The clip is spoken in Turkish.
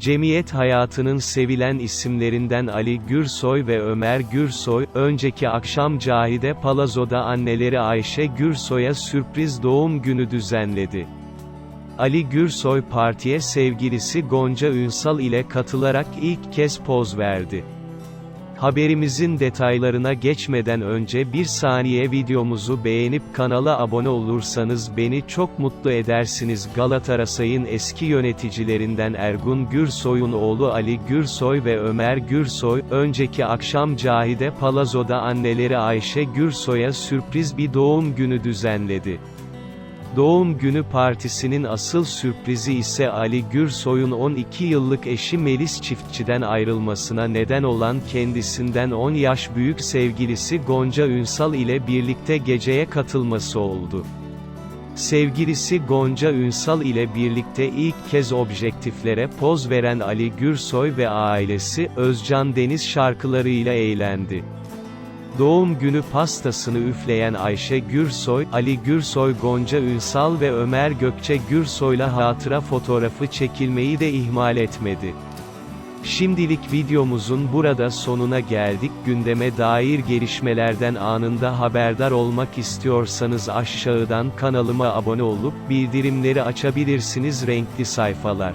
Cemiyet hayatının sevilen isimlerinden Ali Gürsoy ve Ömer Gürsoy, önceki akşam Cahide Palazzo'da anneleri Ayşe Gürsoy'a sürpriz doğum günü düzenledi. Ali Gürsoy partiye sevgilisi Gonca Ünsal ile katılarak ilk kez poz verdi. Haberimizin detaylarına geçmeden önce bir saniye videomuzu beğenip kanala abone olursanız beni çok mutlu edersiniz. Galatasaray'ın eski yöneticilerinden Ergun Gürsoy'un oğlu Ali Gürsoy ve Ömer Gürsoy, önceki akşam Cahide Palazzo'da anneleri Ayşe Gürsoy'a sürpriz bir doğum günü düzenledi. Doğum günü partisinin asıl sürprizi ise Ali Gürsoy'un 12 yıllık eşi Melis Çiftçi'den ayrılmasına neden olan kendisinden 10 yaş büyük sevgilisi Gonca Ünsal ile birlikte geceye katılması oldu. Sevgilisi Gonca Ünsal ile birlikte ilk kez objektiflere poz veren Ali Gürsoy ve ailesi, Özcan Deniz şarkılarıyla eğlendi. Doğum günü pastasını üfleyen Ayşe Gürsoy, Ali Gürsoy Gonca Ünsal ve Ömer Gökçe Gürsoy'la hatıra fotoğrafı çekilmeyi de ihmal etmedi. Şimdilik videomuzun burada sonuna geldik. Gündeme dair gelişmelerden anında haberdar olmak istiyorsanız aşağıdan kanalıma abone olup bildirimleri açabilirsiniz renkli sayfalar.